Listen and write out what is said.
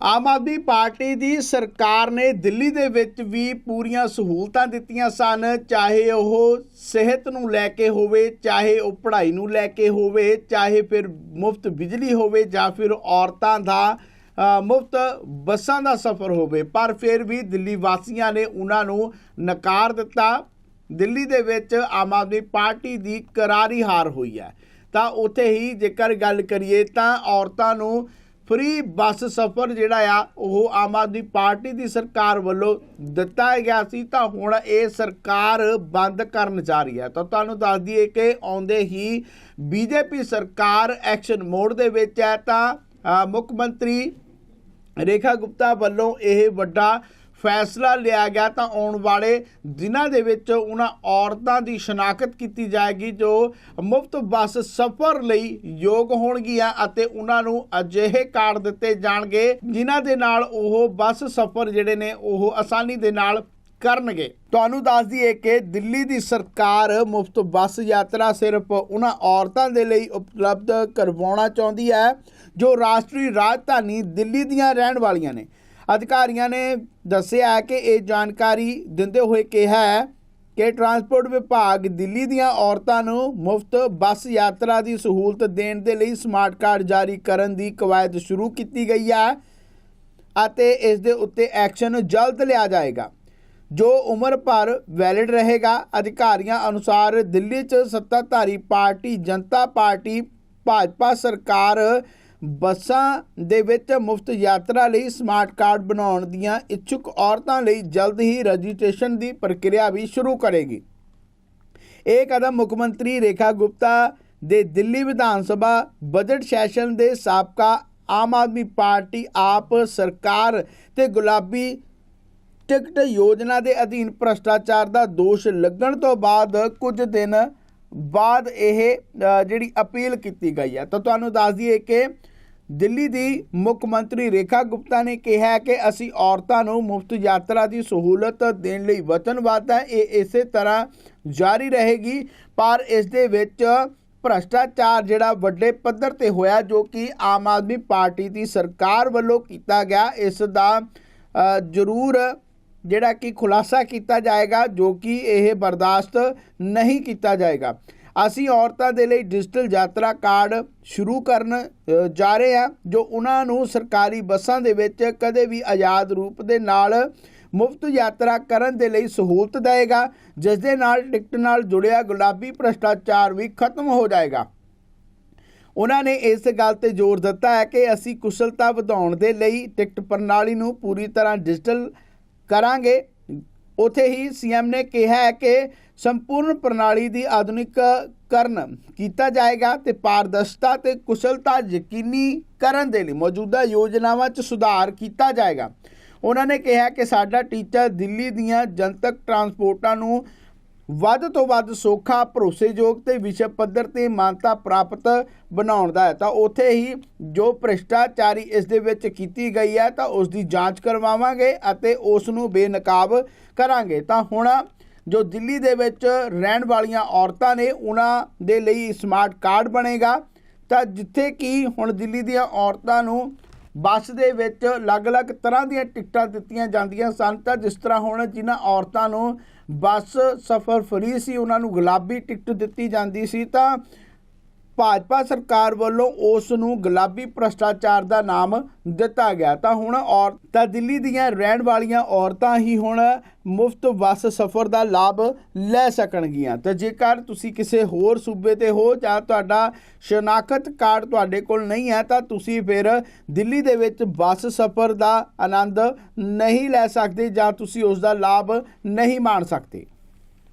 Aam Aadmi party ਦੀ ਸਰਕਾਰ ਨੇ ਦਿੱਲੀ ਦੇ ਵਿੱਚ ਵੀ ਪੂਰੀਆਂ ਸਹੂਲਤਾਂ ਦਿੱਤੀਆਂ ਸਨ, ਚਾਹੇ ਉਹ ਸਿਹਤ ਨੂੰ ਲੈ ਕੇ ਹੋਵੇ, ਚਾਹੇ ਉਹ ਪੜ੍ਹਾਈ ਨੂੰ ਲੈ ਕੇ ਹੋਵੇ, ਚਾਹੇ ਫਿਰ ਮੁਫਤ ਬਿਜਲੀ ਹੋਵੇ ਜਾਂ ਫਿਰ ਔਰਤਾਂ ਦਾ ਮੁਫਤ ਬੱਸਾਂ ਦਾ ਸਫ਼ਰ ਹੋਵੇ, ਪਰ ਫਿਰ ਵੀ ਦਿੱਲੀ ਵਾਸੀਆਂ ਨੇ ਉਹਨਾਂ ਨੂੰ ਨਕਾਰ ਦਿੱਤਾ। ਦਿੱਲੀ ਦੇ ਵਿੱਚ ਆਮ ਆਦਮੀ ਪਾਰਟੀ ਦੀ ਕਰਾਰੀ ਹਾਰ ਹੋਈ ਹੈ। ਤਾਂ ਉੱਥੇ ਹੀ ਜੇਕਰ ਗੱਲ ਕਰੀਏ ਤਾਂ ਔਰਤਾਂ ਨੂੰ ਫ੍ਰੀ ਬੱਸ ਸਫ਼ਰ ਜਿਹੜਾ ਆ, ਉਹ ਆਮ ਆਦਮੀ ਪਾਰਟੀ ਦੀ ਸਰਕਾਰ ਵੱਲੋਂ ਦਿੱਤਾ ਗਿਆ ਸੀ, ਤਾਂ ਹੁਣ ਇਹ ਸਰਕਾਰ ਬੰਦ ਕਰਨ ਜਾ ਰਹੀ ਹੈ। ਤਾਂ ਤੁਹਾਨੂੰ ਦੱਸ ਦਈਏ ਕਿ ਆਉਂਦੇ ਹੀ ਬੀਜੇਪੀ ਸਰਕਾਰ ਐਕਸ਼ਨ ਮੋਡ ਦੇ ਵਿੱਚ ਹੈ, ਤਾਂ ਮੁੱਖ ਮੰਤਰੀ ਰੇਖਾ ਗੁਪਤਾ ਵੱਲੋਂ ਇਹ ਵੱਡਾ ਫੈਸਲਾ ਲਿਆ ਗਿਆ ਤਾਂ ਆਉਣ ਵਾਲੇ ਦਿਨਾਂ ਦੇ ਵਿੱਚ ਉਹਨਾਂ ਔਰਤਾਂ ਦੀ ਸ਼ਨਾਖਤ ਕੀਤੀ ਜਾਏਗੀ, ਜੋ ਮੁਫਤ ਬੱਸ ਸਫ਼ਰ ਲਈ ਯੋਗ ਹੋਣਗੀਆਂ ਅਤੇ ਉਹਨਾਂ ਨੂੰ ਅਜਿਹੇ ਕਾਰਡ ਦਿੱਤੇ ਜਾਣਗੇ, ਜਿਨ੍ਹਾਂ ਦੇ ਨਾਲ ਉਹ ਬੱਸ ਸਫ਼ਰ ਜਿਹੜੇ ਨੇ ਉਹ ਆਸਾਨੀ ਦੇ ਨਾਲ ਕਰਨਗੇ। ਤੁਹਾਨੂੰ ਦੱਸ ਦਈਏ ਕਿ ਦਿੱਲੀ ਦੀ ਸਰਕਾਰ ਮੁਫਤ ਬੱਸ ਯਾਤਰਾ ਸਿਰਫ ਉਹਨਾਂ ਔਰਤਾਂ ਦੇ ਲਈ ਉਪਲਬਧ ਕਰਵਾਉਣਾ ਚਾਹੁੰਦੀ ਹੈ, ਜੋ ਰਾਸ਼ਟਰੀ ਰਾਜਧਾਨੀ ਦਿੱਲੀ ਦੀਆਂ ਰਹਿਣ ਵਾਲੀਆਂ ਨੇ। ਅਧਿਕਾਰੀਆਂ ਨੇ ਦੱਸਿਆ ਹੈ ਕਿ ਇਹ ਜਾਣਕਾਰੀ ਦਿੰਦੇ ਹੋਏ ਕਿਹਾ ਹੈ ਕਿ ਟਰਾਂਸਪੋਰਟ ਵਿਭਾਗ ਦਿੱਲੀ ਦੀਆਂ ਔਰਤਾਂ ਨੂੰ ਮੁਫਤ ਬੱਸ ਯਾਤਰਾ ਦੀ ਸਹੂਲਤ ਦੇਣ ਦੇ ਲਈ ਸਮਾਰਟ ਕਾਰਡ ਜਾਰੀ ਕਰਨ ਦੀ ਕਵਾਇਦ ਸ਼ੁਰੂ ਕੀਤੀ ਗਈ ਹੈ ਅਤੇ ਇਸ ਦੇ ਉੱਤੇ ਐਕਸ਼ਨ ਜਲਦ ਲਿਆ ਜਾਏਗਾ, ਜੋ ਉਮਰ ਭਰ ਵੈਲਿਡ ਰਹੇਗਾ। ਅਧਿਕਾਰੀਆਂ ਅਨੁਸਾਰ ਦਿੱਲੀ 'ਚ ਸੱਤਾਧਾਰੀ ਪਾਰਟੀ, ਜਨਤਾ ਪਾਰਟੀ, ਭਾਜਪਾ ਸਰਕਾਰ ਬੱਸਾਂ ਦੇ ਵਿੱਚ ਮੁਫਤ ਯਾਤਰਾ ਲਈ ਸਮਾਰਟ ਕਾਰਡ ਬਣਾਉਣ ਦੀਆਂ ਇੱਛੁਕ ਔਰਤਾਂ ਲਈ ਜਲਦ ਹੀ ਰਜਿਸਟ੍ਰੇਸ਼ਨ ਦੀ ਪ੍ਰਕਿਰਿਆ ਵੀ ਸ਼ੁਰੂ ਕਰੇਗੀ। ਇਹ ਕਦਮ ਮੁੱਖ ਮੰਤਰੀ ਰੇਖਾ ਗੁਪਤਾ ਦੇ ਦਿੱਲੀ ਵਿਧਾਨ ਸਭਾ ਬਜਟ ਸੈਸ਼ਨ ਦੇ ਸਾਬਕਾ ਆਮ ਆਦਮੀ ਪਾਰਟੀ ਆਪ ਸਰਕਾਰ ਤੇ ਗੁਲਾਬੀ ਟਿਕਟ ਯੋਜਨਾ ਦੇ ਅਧੀਨ ਭ੍ਰਸ਼ਟਾਚਾਰ ਦਾ ਦੋਸ਼ ਲੱਗਣ ਤੋਂ ਬਾਅਦ ਕੁਝ ਦਿਨ ਬਾਅਦ ਇਹ ਜਿਹੜੀ ਅਪੀਲ ਕੀਤੀ ਗਈ ਹੈ। ਤਾਂ ਤੁਹਾਨੂੰ ਦੱਸ ਦਈਏ ਕਿ ਦਿੱਲੀ ਦੀ ਮੁੱਖ ਮੰਤਰੀ ਰੇਖਾ ਗੁਪਤਾ ਨੇ ਕਿਹਾ ਕਿ ਅਸੀਂ ਔਰਤਾਂ ਨੂੰ ਮੁਫਤ ਯਾਤਰਾ ਦੀ ਸਹੂਲਤ ਦੇਣ ਲਈ ਵਚਨਬੱਧ ਹੈ। ਇਹ ਇਸੇ ਤਰ੍ਹਾਂ ਜਾਰੀ ਰਹੇਗੀ, ਪਰ ਇਸ ਦੇ ਵਿੱਚ ਭ੍ਰਸ਼ਟਾਚਾਰ ਜਿਹੜਾ ਵੱਡੇ ਪੱਧਰ ਤੇ ਹੋਇਆ, ਜੋ ਕਿ ਆਮ ਆਦਮੀ ਪਾਰਟੀ ਦੀ ਸਰਕਾਰ ਵੱਲੋਂ ਕੀਤਾ ਗਿਆ, ਇਸ ਦਾ ਜ਼ਰੂਰ ਜਿਹੜਾ ਕਿ ਖੁਲਾਸਾ ਕੀਤਾ ਜਾਏਗਾ, ਜੋ ਕਿ ਇਹ ਬਰਦਾਸ਼ਤ ਨਹੀਂ ਕੀਤਾ ਜਾਏਗਾ। ਅਸੀਂ ਔਰਤਾਂ ਦੇ ਲਈ ਡਿਜੀਟਲ ਯਾਤਰਾ ਕਾਰਡ ਸ਼ੁਰੂ ਕਰਨ ਜਾ ਰਹੇ ਹਾਂ, ਜੋ ਉਹਨਾਂ ਨੂੰ ਸਰਕਾਰੀ ਬੱਸਾਂ ਦੇ ਵਿੱਚ ਕਦੇ ਵੀ ਆਜ਼ਾਦ ਰੂਪ ਦੇ ਨਾਲ ਮੁਫਤ ਯਾਤਰਾ ਕਰਨ ਦੇ ਲਈ ਸਹੂਲਤ ਦੇਵੇਗਾ, ਜਿਸ ਦੇ ਨਾਲ ਟਿਕਟ ਨਾਲ ਜੁੜਿਆ ਗੁਲਾਬੀ ਭ੍ਰਸ਼ਟਾਚਾਰ ਵੀ ਖਤਮ ਹੋ ਜਾਏਗਾ। ਉਹਨਾਂ ਨੇ ਇਸ ਗੱਲ ਤੇ ਜ਼ੋਰ ਦਿੱਤਾ ਹੈ ਕਿ ਅਸੀਂ ਕੁਸ਼ਲਤਾ ਵਧਾਉਣ ਦੇ ਲਈ ਟਿਕਟ ਪ੍ਰਣਾਲੀ ਨੂੰ ਪੂਰੀ ਤਰ੍ਹਾਂ ਡਿਜੀਟਲ ਕਰਾਂਗੇ। ਉਥੇ ਹੀ ਸੀਐਮ ਨੇ ਕਿਹਾ ਹੈ ਕਿ ਸੰਪੂਰਨ ਪ੍ਰਣਾਲੀ ਦੀ ਆਧੁਨਿਕਕਰਨ ਕੀਤਾ ਜਾਏਗਾ ਤੇ ਪਾਰਦਰਸ਼ਤਾ ਤੇ ਕੁਸ਼ਲਤਾ ਯਕੀਨੀ ਕਰਨ ਦੇ ਲਈ ਮੌਜੂਦਾ ਯੋਜਨਾਵਾਂ 'ਚ ਸੁਧਾਰ ਕੀਤਾ ਜਾਏਗਾ। ਉਹਨਾਂ ਨੇ ਕਿਹਾ ਕਿ ਸਾਡਾ ਟੀਚਾ ਦਿੱਲੀ ਦੀਆਂ ਜਨਤਕ ਟਰਾਂਸਪੋਰਟਾਂ ਨੂੰ ਵੱਧ ਤੋਂ ਵੱਧ ਸੌਖਾ, ਭਰੋਸੇਯੋਗ ਤੇ ਵਿਸ਼ਵ ਪੱਧਰ ਤੇ ਮਾਨਤਾ ਪ੍ਰਾਪਤ ਬਣਾਉਣ ਦਾ ਹੈ। ਤਾਂ ਉਥੇ ਹੀ ਜੋ ਭ੍ਰਿਸ਼ਟਾਚਾਰੀ ਇਸ ਦੇ ਵਿੱਚ ਕੀਤੀ ਗਈ ਹੈ, ਤਾਂ ਉਸ ਦੀ ਜਾਂਚ ਕਰਵਾਵਾਂਗੇ ਅਤੇ ਉਸ ਨੂੰ ਬੇਨਕਾਬ ਕਰਾਂਗੇ। ਤਾਂ ਹੁਣ ਜੋ ਦਿੱਲੀ ਦੇ ਵਿੱਚ ਰਹਿਣ ਵਾਲੀਆਂ ਔਰਤਾਂ ਨੇ, ਉਹਨਾਂ ਦੇ ਲਈ ਸਮਾਰਟ ਕਾਰਡ ਬਣੇਗਾ। ਤਾਂ ਜਿੱਥੇ ਕਿ ਹੁਣ ਦਿੱਲੀ ਦੀਆਂ ਔਰਤਾਂ ਨੂੰ ਬੱਸ ਦੇ ਵਿੱਚ ਅਲੱਗ-ਅਲੱਗ ਤਰ੍ਹਾਂ ਦੀਆਂ ਟਿਕਟਾਂ ਦਿੱਤੀਆਂ ਜਾਂਦੀਆਂ ਸਨ। ਤਾਂ ਜਿਸ ਤਰ੍ਹਾਂ ਹੁਣ ਜਿਨ੍ਹਾਂ ਔਰਤਾਂ ਨੂੰ ਬੱਸ ਸਫ਼ਰ ਫਰੀ ਸੀ, ਉਹਨਾਂ ਨੂੰ ਗੁਲਾਬੀ ਟਿਕਟ ਦਿੱਤੀ ਜਾਂਦੀ ਸੀ, ਤਾਂ ਭਾਜਪਾ ਸਰਕਾਰ ਵੱਲੋਂ ਉਸ ਨੂੰ ਗੁਲਾਬੀ ਭ੍ਰਸ਼ਟਾਚਾਰ ਦਾ ਨਾਮ ਦਿੱਤਾ ਗਿਆ। ਤਾਂ ਹੁਣ ਔਰ, ਤਾਂ ਦਿੱਲੀ ਦੀਆਂ ਰਹਿਣ ਵਾਲੀਆਂ ਔਰਤਾਂ ਹੀ ਹੁਣ ਮੁਫਤ ਬੱਸ ਸਫ਼ਰ ਦਾ ਲਾਭ ਲੈ ਸਕਣਗੀਆਂ। ਤਾਂ ਜੇਕਰ ਤੁਸੀਂ ਕਿਸੇ ਹੋਰ ਸੂਬੇ ਤੇ ਹੋ ਜਾਂ ਤੁਹਾਡਾ ਸ਼ਨਾਖਤ ਕਾਰਡ ਤੁਹਾਡੇ ਕੋਲ ਨਹੀਂ ਹੈ, ਤਾਂ ਤੁਸੀਂ ਫਿਰ ਦਿੱਲੀ ਦੇ ਵਿੱਚ ਬੱਸ ਸਫ਼ਰ ਦਾ ਆਨੰਦ ਨਹੀਂ ਲੈ ਸਕਦੇ ਜਾਂ ਤੁਸੀਂ ਉਸ ਦਾ ਲਾਭ ਨਹੀਂ ਮਾਣ ਸਕਦੇ।